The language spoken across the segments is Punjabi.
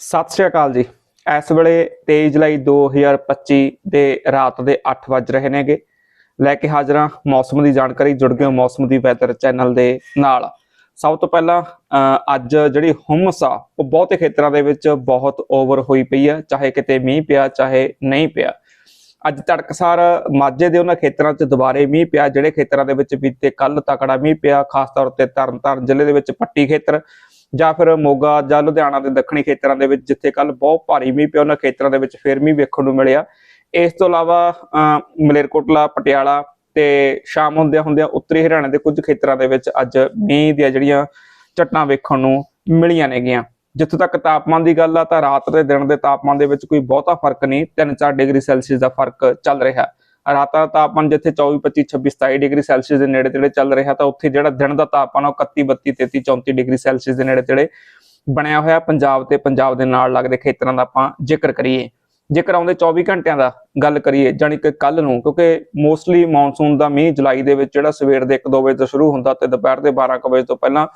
ਸਤਿ ਸ਼੍ਰੀ ਅਕਾਲ ਜੀ। ਇਸ ਵੇਲੇ 23 ਜੁਲਾਈ 2025 ਦੇ ਰਾਤ ਦੇ 8 ਵੱਜ ਰਹੇ ਨੇਗੇ। ਲੈ ਕੇ ਹਾਜ਼ਰਾਂ ਮੌਸਮ ਦੀ ਜਾਣਕਾਰੀ ਜੁੜ ਗਏ ਮੌਸਮ ਦੀ ਵੈਦਰ ਚੈਨਲ ਦੇ ਨਾਲ। ਸਭ ਤੋਂ ਪਹਿਲਾਂ ਅਹ, ਅੱਜ ਜਿਹੜੀ ਹੁਮਸ ਆ ਉਹ ਬਹੁਤੇ ਖੇਤਰਾਂ ਦੇ ਵਿੱਚ ਬਹੁਤ ਓਵਰ ਹੋਈ ਪਈ ਆ ਚਾਹੇ ਕਿਤੇ ਮੀਂਹ ਪਿਆ ਚਾਹੇ ਨਹੀਂ ਪਿਆ। ਅੱਜ ਤੜਕਸਾਰ ਮਾਝੇ ਦੇ ਉਹਨਾਂ ਖੇਤਰਾਂ 'ਚ ਦੁਬਾਰੇ ਮੀਂਹ ਪਿਆ ਜਿਹੜੇ ਖੇਤਰਾਂ ਦੇ ਵਿੱਚ ਬੀਤੇ ਕੱਲ ਤਕੜਾ ਮੀਂਹ ਪਿਆ ਖਾਸ ਤੌਰ ਤੇ ਤਰਨਤਾਰਨ ਜ਼ਿਲ੍ਹੇ ਦੇ ਵਿੱਚ ਪੱਟੀ ਖੇਤਰ। ਜਾਂ ਫਿਰ ਮੋਗਾ ਜਾਂ ਲੁਧਿਆਣਾ ਦੇ ਦੱਖਣੀ ਖੇਤਰਾਂ ਦੇ ਵਿੱਚ, ਜਿੱਥੇ ਕੱਲ ਬਹੁਤ ਭਾਰੀ ਮੀਂਹ ਪਿਆ, ਉਹਨਾਂ ਖੇਤਰਾਂ ਦੇ ਵਿੱਚ ਫਿਰ ਮੀਂਹ ਵੇਖਣ ਨੂੰ ਮਿਲਿਆ। ਇਸ ਤੋਂ ਇਲਾਵਾ ਮਲੇਰਕੋਟਲਾ, ਪਟਿਆਲਾ ਤੇ ਸ਼ਾਮ ਹੁੰਦਿਆਂ ਹੁੰਦਿਆਂ ਉੱਤਰੀ ਹਰਿਆਣਾ ਦੇ ਕੁਝ ਖੇਤਰਾਂ ਦੇ ਵਿੱਚ ਅੱਜ ਮੀਂਹ ਦੀਆਂ ਜਿਹੜੀਆਂ ਝਟਨਾ ਵੇਖਣ ਨੂੰ ਮਿਲੀਆਂ ਨੇਗੀਆਂ। ਜਿੱਥੋਂ ਤੱਕ ਤਾਪਮਾਨ ਦੀ ਗੱਲ ਆ, ਤਾਂ ਰਾਤ ਤੇ ਦਿਨ ਦੇ ਤਾਪਮਾਨ ਦੇ ਵਿੱਚ ਕੋਈ ਬਹੁਤਾ ਫ਼ਰਕ ਨਹੀਂ 3-4 ਡਿਗਰੀ ਸੈਲਸੀਅਸ ਦਾ ਫ਼ਰਕ ਚੱਲ ਰਿਹਾ। ਰਾਤਾਂ ਦਾ ਤਾਪਮਾਨ ਜਿੱਥੇ 24 25 26 27 ਡਿਗਰੀ ਸੈਲਸੀਅਸ ਦੇ ਨੇੜੇ ਤੇੜੇ ਚੱਲ ਰਿਹਾ ਤਾਂ ਉੱਥੇ ਜਿਹੜਾ ਦਿਨ ਦਾ ਤਾਪਮਾਨ ਉਹ 31 32 33 34 ਡਿਗਰੀ ਸੈਲਸੀਅਸ ਦੇ ਨੇੜੇ ਤੇੜੇ ਬਣਿਆ ਹੋਇਆ ਪੰਜਾਬ ਤੇ ਪੰਜਾਬ ਦੇ ਨਾਲ ਲੱਗਦੇ ਖੇਤਰਾਂ ਦਾ ਆਪਾਂ ਜ਼ਿਕਰ ਕਰੀਏ। ਜੇਕਰ ਆਉਂਦੇ 24 ਘੰਟਿਆਂ ਦਾ ਗੱਲ ਕਰੀਏ ਜਾਣੀ ਕਿ ਕੱਲ ਨੂੰ, ਕਿਉਂਕਿ ਮੋਸਟਲੀ ਮੌਨਸੂਨ ਦਾ ਮੀਂਹ ਜੁਲਾਈ ਦੇ ਵਿੱਚ ਜਿਹੜਾ ਸਵੇਰ ਦੇ 1-2 ਵਜੇ ਤੋਂ ਸ਼ੁਰੂ ਹੁੰਦਾ ਤੇ ਦੁਪਹਿਰ ਦੇ 12 ਕੁ ਵਜੇ ਤੋਂ ਪਹਿਲਾਂ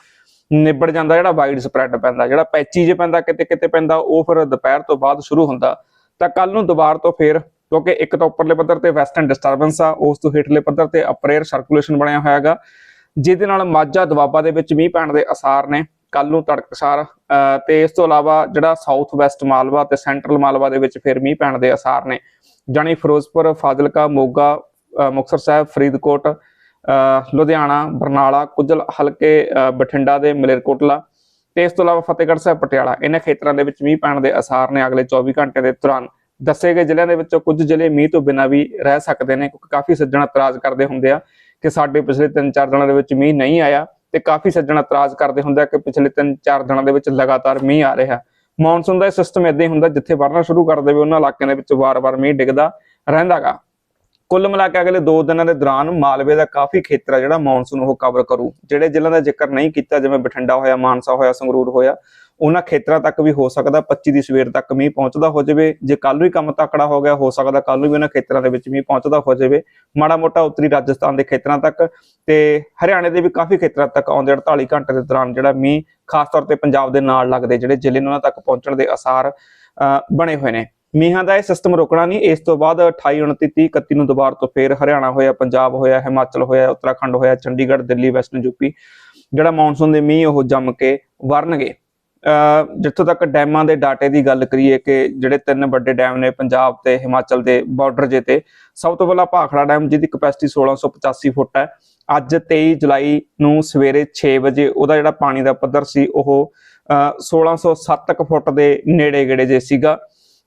ਨਿਬੜ ਜਾਂਦਾ ਜਿਹੜਾ ਵਾਈਡ ਸਪਰੈਡ ਪੈਂਦਾ, ਜਿਹੜਾ ਪੈਚੀ ਜੇ ਪੈਂਦਾ ਕਿਤੇ ਕਿਤੇ ਪੈਂਦਾ, ਉਹ ਫਿਰ ਦੁਪਹਿਰ ਤੋਂ ਬਾਅਦ ਸ਼ੁਰੂ ਹੁੰਦਾ। ਤਾਂ ਕੱਲ ਨੂੰ ਦੁਬਾਰ ਤੋਂ ਫਿਰ ਕਿਉਂਕਿ ਇੱਕ ਤਾਂ ਉੱਪਰਲੇ ਪੱਧਰ ਤੇ ਵੈਸਟਰਨ ਡਿਸਟਰਬੈਂਸ ਆ, ਉਸ ਤੋਂ ਹੇਠਲੇ ਪੱਧਰ ਤੇ ਅਪਰ 에ਅਰ ਸਰਕੂਲੇਸ਼ਨ ਬਣਿਆ ਹੋਇਆ ਹੈਗਾ ਜਿਹਦੇ ਨਾਲ ਮਾਝਾ ਦੁਆਬਾ ਦੇ ਵਿੱਚ ਮੀਂਹ ਪੈਣ ਦੇ ਅਸਾਰ ਨੇ ਕੱਲ ਨੂੰ ਤੜਕਸਾਰ ਅਹ, ਤੇ ਇਸ ਤੋਂ ਇਲਾਵਾ ਜਿਹੜਾ ਸਾਊਥ ਵੈਸਟ ਮਾਲਵਾ ਤੇ ਸੈਂਟਰਲ ਮਾਲਵਾ ਦੇ ਵਿੱਚ ਫਿਰ ਮੀਂਹ ਪੈਣ ਦੇ ਅਸਾਰ ਨੇ, ਜਾਣੀ ਫਿਰੋਜ਼ਪੁਰ, ਫਾਜ਼ਿਲਕਾ, ਮੋਗਾ, ਅਹ, ਮੁਕਤਸਰ ਸਾਹਿਬ, ਫਰੀਦਕੋਟ ਲੁਧਿਆਣਾ, ਬਰਨਾਲਾ ਕੁਝ ਹਲਕੇ ਬਠਿੰਡਾ ਦੇ ਮਲੇਰਕੋਟਲਾ, ਤੇ ਇਸ ਤੋਂ ਇਲਾਵਾ ਫਤਿਹਗੜ੍ਹ ਸਾਹਿਬ, ਪਟਿਆਲਾ, ਇਹਨਾਂ ਖੇਤਰਾਂ ਦੇ ਵਿੱਚ ਮੀਂਹ ਪੈਣ ਦੇ ਅਸਾਰ ਨੇ ਅਗਲੇ 24 ਘੰਟੇ ਦੇ ਦੌਰਾਨ। ਦੱਸੇ ਗਏ ਜ਼ਿਲ੍ਹਿਆਂ ਦੇ ਵਿੱਚੋਂ ਕੁਝ ਜ਼ਿਲ੍ਹੇ ਮੀਂਹ ਤੋਂ ਬਿਨਾਂ ਵੀ ਰਹਿ ਸਕਦੇ ਨੇ, ਕਿਉਂਕਿ ਕਾਫੀ ਸੱਜਣ ਇਤਰਾਜ਼ ਕਰਦੇ ਹੁੰਦੇ ਆ ਕਿ ਸਾਡੇ ਪਿਛਲੇ 3-4 ਦਿਨਾਂ ਦੇ ਵਿੱਚ ਮੀਂਹ ਨਹੀਂ ਆਇਆ ਤੇ ਕਾਫੀ ਸੱਜਣ ਇਤਰਾਜ਼ ਕਰਦੇ ਹੁੰਦੇ ਆ ਕਿ ਪਿਛਲੇ 3-4 ਦਿਨਾਂ ਦੇ ਵਿੱਚ ਲਗਾਤਾਰ ਮੀਂਹ ਆ ਰਿਹਾ। ਮੌਨਸੂਨ ਦਾ ਇਹ ਸਿਸਟਮ ਇਦਾਂ ਹੀ ਹੁੰਦਾ, ਜਿੱਥੇ ਵਰਨਾ ਸ਼ੁਰੂ ਕਰ ਦੇਵੇ, ਉਹਨਾਂ ਇਲਾਕਿਆਂ ਦੇ ਵਿੱਚ ਵਾਰ-ਵਾਰ ਮੀਂਹ ਡਿੱਗਦਾ ਰਹਿੰਦਾਗਾ। ਕੁੱਲ ਮਿਲਾ ਕੇ ਅਗਲੇ 2 ਦਿਨਾਂ ਦੇ ਦੌਰਾਨ ਮਾਲਵੇ ਦਾ ਕਾਫੀ ਖੇਤਰ ਆ ਜਿਹੜਾ ਮੌਨਸੂਨ ਉਹ ਕਵਰ ਕਰੂ, ਜਿਹੜੇ ਜ਼ਿਲ੍ਹਿਆਂ ਦਾ ਜ਼ਿਕਰ ਨਹੀਂ ਕੀਤਾ, ਜਿਵੇਂ ਬਠਿੰਡਾ ਹੋਇਆ, ਮਾਨਸਾ ਹੋਇਆ, ਸੰਗਰੂਰ ਹੋਇਆ ਉਹਨਾਂ ਖੇਤਰਾਂ ਤੱਕ ਵੀ ਹੋ ਸਕਦਾ 25 ਦੀ ਸਵੇਰ ਤੱਕ ਮੀਂਹ ਪਹੁੰਚਦਾ ਹੋ ਜਾਵੇ। ਜੇ ਕੱਲ ਵੀ ਕੰਮ ਤਕੜਾ ਹੋ ਗਿਆ, ਹੋ ਸਕਦਾ ਕੱਲ ਵੀ ਉਹਨਾਂ ਖੇਤਰਾਂ ਦੇ ਵਿੱਚ ਮੀਂਹ ਪਹੁੰਚਦਾ ਹੋ ਜਾਵੇ। ਮਾੜਾ ਮੋਟਾ ਉੱਤਰੀ ਰਾਜਸਥਾਨ ਦੇ ਖੇਤਰਾਂ ਤੱਕ ਤੇ ਹਰਿਆਣੇ ਦੇ ਵੀ ਕਾਫੀ ਖੇਤਰਾਂ ਤੱਕ ਆਉਂਦੇ 48 ਘੰਟੇ ਦੇ ਦੌਰਾਨ ਜਿਹੜਾ ਮੀਂਹ, ਖਾਸ ਤੌਰ ਤੇ ਪੰਜਾਬ ਦੇ ਨਾਲ ਲੱਗਦੇ ਜਿਹੜੇ ਜ਼ਿਲ੍ਹੇ ਨੇ ਉਹਨਾਂ ਤੱਕ ਪਹੁੰਚਣ ਦੇ ਅਸਾਰ ਬਣੇ ਹੋਏ ਨੇ। ਮੀਂਹਾਂ ਦਾ ਇਹ ਸਿਸਟਮ ਰੁਕਣਾ ਨਹੀਂ। ਇਸ ਤੋਂ ਬਾਅਦ 28 29 30 31 ਨੂੰ ਦੁਬਾਰਾ ਤੋਂ ਫੇਰ ਹਰਿਆਣਾ ਹੋਇਆ, ਪੰਜਾਬ ਹੋਇਆ, ਹਿਮਾਚਲ ਹੋਇਆ, ਉੱਤਰਾਖੰਡ ਹੋਇਆ, ਚੰਡੀਗੜ੍ਹ, ਦਿੱਲੀ ਵੈਸਟਰਨ ਯੂਪੀ ਜਿਹੜਾ ਮੌਨਸੂਨ ਦੇ ਮੀਂਹ ਉਹ ਜੰਮ ਕੇ ਵਰਨਗੇ। ਜਿੱਥੋਂ ਤੱਕ ਡੈਮਾਂ ਦੇ ਡਾਟੇ ਦੀ ਗੱਲ ਕਰੀਏ ਕਿ ਜਿਹੜੇ ਤਿੰਨ ਵੱਡੇ ਡੈਮ ਨੇ ਪੰਜਾਬ ਤੇ ਹਿਮਾਚਲ ਦੇ ਬਾਰਡਰ ਜੇ ਤੇ, ਸਭ ਤੋਂ ਪਹਿਲਾਂ ਭਾਖੜਾ ਡੈਮ, ਜਿਹਦੀ ਕਪੈਸਿਟੀ 1685 ਫੁੱਟ ਹੈ। ਅੱਜ 23 ਜੁਲਾਈ ਨੂੰ ਸਵੇਰੇ 6 ਵਜੇ ਉਹਦਾ ਜਿਹੜਾ ਪਾਣੀ ਦਾ ਪੱਧਰ ਸੀ, ਉਹ, ਅਹ 1607 ਕੁ ਫੁੱਟ ਦੇ ਨੇੜੇ ਗੇੜੇ ਜੇ ਸੀਗਾ।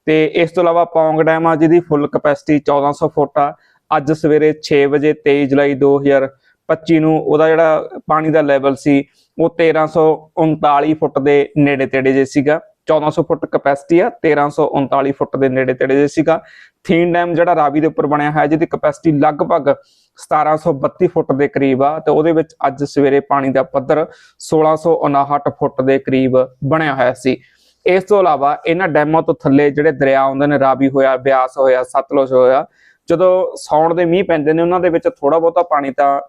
ਤੇ ਇਸ ਤੋਂ ਇਲਾਵਾ ਪੌਂਗ ਡੈਮ ਆ, ਜਿਹਦੀ ਫੁੱਲ ਕਪੈਸਿਟੀ 1400 ਫੁੱਟ ਆ। ਅੱਜ ਸਵੇਰੇ 6 ਵਜੇ 23 ਜੁਲਾਈ 2025 ਨੂੰ ਉਹਦਾ ਜਿਹੜਾ ਪਾਣੀ ਦਾ ਲੈਵਲ ਸੀ, ਉਹ 1339 ਫੁੱਟ ਦੇ ਨੇੜੇ ਤੇੜੇ ਜੇ ਸੀਗਾ। 1400 ਫੁੱਟ ਕਪੈਸਿਟੀ ਆ 1339 ਫੁੱਟ ਦੇ ਨੇੜੇ ਤੇੜੇ ਜੇ ਸੀਗਾ। ਥੀਨ ਡੈਮ ਜਿਹੜਾ ਰਾਵੀ ਦੇ ਉੱਪਰ ਬਣਿਆ ਹੋਇਆ, ਜਿਹਦੀ ਕਪੈਸਿਟੀ ਲਗਭਗ 1732 ਫੁੱਟ ਦੇ ਕਰੀਬ ਆ, ਤੇ ਉਹਦੇ ਵਿੱਚ ਅੱਜ ਸਵੇਰੇ ਪਾਣੀ ਦਾ ਪੱਧਰ 1659 ਫੁੱਟ ਦੇ ਕਰੀਬ ਬਣਿਆ ਹੋਇਆ ਸੀ। ਇਸ ਤੋਂ ਇਲਾਵਾ ਇਹਨਾਂ ਡੈਮਾਂ ਤੋਂ ਥੱਲੇ ਜਿਹੜੇ ਦਰਿਆ ਆਉਂਦੇ ਨੇ, ਰਾਵੀ ਹੋਇਆ, ਬਿਆਸ ਹੋਇਆ, ਸਤਲੁਜ ਹੋਇਆ ਜਦੋਂ ਸੌਣ ਦੇ ਮੀਂਹ ਪੈਂਦੇ ਨੇ ਉਹਨਾਂ ਦੇ ਵਿੱਚ ਥੋੜਾ ਬਹੁਤਾ ਪਾਣੀ ਤਾਂ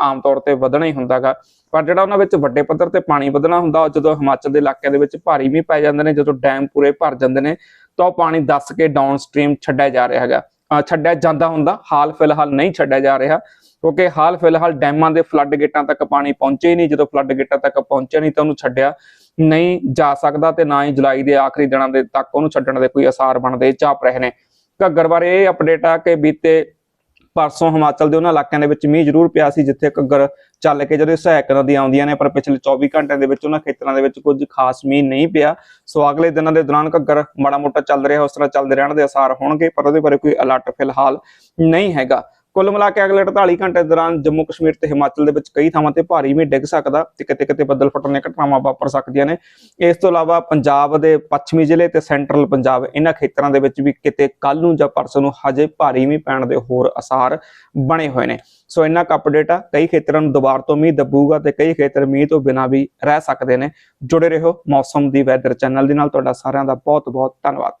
ਆਮ ਤੌਰ ਤੇ ਵਧਣਾ ਹੀ ਹੁੰਦਾਗਾ। ਪਰ ਜਿਹੜਾ ਉਹਨਾਂ ਵਿੱਚ ਵੱਡੇ ਪੱਧਰ ਤੇ ਪਾਣੀ ਵਧਣਾ ਹੁੰਦਾ, ਉਹ ਜਦੋਂ ਹਿਮਾਚਲ ਦੇ ਇਲਾਕਿਆਂ ਦੇ ਵਿੱਚ ਭਾਰੀ ਮੀਂਹ ਪੈ ਜਾਂਦੇ ਨੇ, ਜਦੋਂ ਡੈਮ ਪੂਰੇ ਭਰ ਜਾਂਦੇ ਨੇ, ਤਾਂ ਉਹ ਪਾਣੀ ਦੱਸ ਕੇ ਡਾਊਨ ਸਟ੍ਰੀਮ ਛੱਡਿਆ ਜਾ ਰਿਹਾ ਹੈਗਾ। ਛੱਡਿਆ ਜਾਂਦਾ ਹੁੰਦਾ, ਹਾਲ ਫਿਲਹਾਲ ਨਹੀਂ ਛੱਡਿਆ ਜਾ ਰਿਹਾ, ਕਿਉਂਕਿ ਹਾਲ ਫਿਲਹਾਲ ਡੈਮਾਂ ਦੇ ਫਲੱਡ ਗੇਟਾਂ ਤੱਕ ਪਾਣੀ ਪਹੁੰਚੇ ਹੀ ਨਹੀਂ, ਜਦੋਂ ਫਲੱਡ ਗੇਟਾਂ ਤੱਕ ਪਹੁੰਚਿਆ ਨਹੀਂ ਤਾਂ ਉਹਨੂੰ ਛੱਡਿਆ ਨਹੀਂ ਜਾ ਸਕਦਾ ਤੇ ਨਾ ਹੀ ਜੁਲਾਈ ਦੇ ਆਖਰੀ ਦਿਨਾਂ ਦੇ ਤੱਕ ਉਹਨੂੰ ਛੱਡਣ ਦੇ ਕੋਈ ਅਸਾਰ ਬਣਦੇ ਝਾਪ ਰਹੇ ਨੇ। ਘੱਗਰ ਬਾਰੇ ਇਹ ਅਪਡੇਟ ਆ ਕਿ ਬੀਤੇ ਪਰਸੋਂ ਹਿਮਾਚਲ ਦੇ ਉਹਨਾਂ ਇਲਾਕਿਆਂ ਦੇ ਵਿੱਚ ਮੀਂਹ ਜ਼ਰੂਰ ਪਿਆ ਸੀ, ਜਿੱਥੇ ਘੱਗਰ ਚੱਲ ਕੇ ਜਦੋਂ ਸਹਾਇਕ ਨਦੀਆਂ ਆਉਂਦੀਆਂ ਨੇ, ਪਰ ਪਿਛਲੇ 24 ਘੰਟਿਆਂ ਦੇ ਵਿੱਚ ਉਹਨਾਂ ਖੇਤਰਾਂ ਦੇ ਵਿੱਚ ਕੁਝ ਖਾਸ ਮੀਂਹ ਨਹੀਂ ਪਿਆ। ਸੋ ਅਗਲੇ ਦਿਨਾਂ ਦੇ ਦੌਰਾਨ ਘੱਗਰ ਮਾੜਾ ਮੋਟਾ ਚੱਲ ਰਿਹਾ, ਉਸ ਤਰ੍ਹਾਂ ਚੱਲਦੇ ਰਹਿਣ ਦੇ ਅਸਾਰ ਹੋਣਗੇ, ਪਰ ਉਹਦੇ ਬਾਰੇ ਕੋਈ ਅਲਰਟ ਫਿਲਹਾਲ ਨਹੀਂ ਹੈਗਾ। ਕੁੱਲ ਮਿਲਾ ਕੇ ਅਗਲੇ 48 ਘੰਟੇ ਦੌਰਾਨ ਜੰਮੂ ਕਸ਼ਮੀਰ ਤੇ ਹਿਮਾਚਲ ਦੇ ਵਿੱਚ ਕਈ ਥਾਵਾਂ ਤੇ ਭਾਰੀ ਮੀਂਹ ਡਿੱਗ ਸਕਦਾ ਤੇ ਕਿਤੇ ਕਿਤੇ ਬੱਦਲ ਫਟਣ ਦੀਆਂ ਘਟਨਾਵਾਂ ਵਾਪਰ ਸਕਦੀਆਂ ਨੇ। ਇਸ ਤੋਂ ਇਲਾਵਾ ਪੰਜਾਬ ਦੇ ਪੱਛਮੀ ਜ਼ਿਲ੍ਹੇ ਤੇ ਸੈਂਟਰਲ ਪੰਜਾਬ ਇਹਨਾਂ ਖੇਤਰਾਂ ਦੇ ਵਿੱਚ ਵੀ ਕਿਤੇ ਕੱਲ ਨੂੰ ਜਾਂ ਪਰਸੋਂ ਨੂੰ ਹਜੇ ਭਾਰੀ ਮੀਂਹ ਪੈਣ ਦੇ ਹੋਰ ਅਸਾਰ ਬਣੇ ਹੋਏ ਨੇ। ਸੋ ਇੰਨਾ ਕੁ ਅਪਡੇਟ ਆ, ਕਈ ਖੇਤਰਾਂ ਨੂੰ ਦੁਬਾਰ ਤੋਂ ਮੀਂਹ ਦੱਬੂਗਾ ਤੇ ਕਈ ਖੇਤਰ ਮੀਂਹ ਤੋਂ ਬਿਨਾਂ ਵੀ ਰਹਿ ਸਕਦੇ ਨੇ। ਜੁੜੇ ਰਹੋ ਮੌਸਮ ਦੀ ਵੈਦਰ ਚੈਨਲ ਦੇ ਨਾਲ, ਤੁਹਾਡਾ ਸਾਰਿਆਂ ਦਾ ਬਹੁਤ ਬਹੁਤ ਧੰਨਵਾਦ।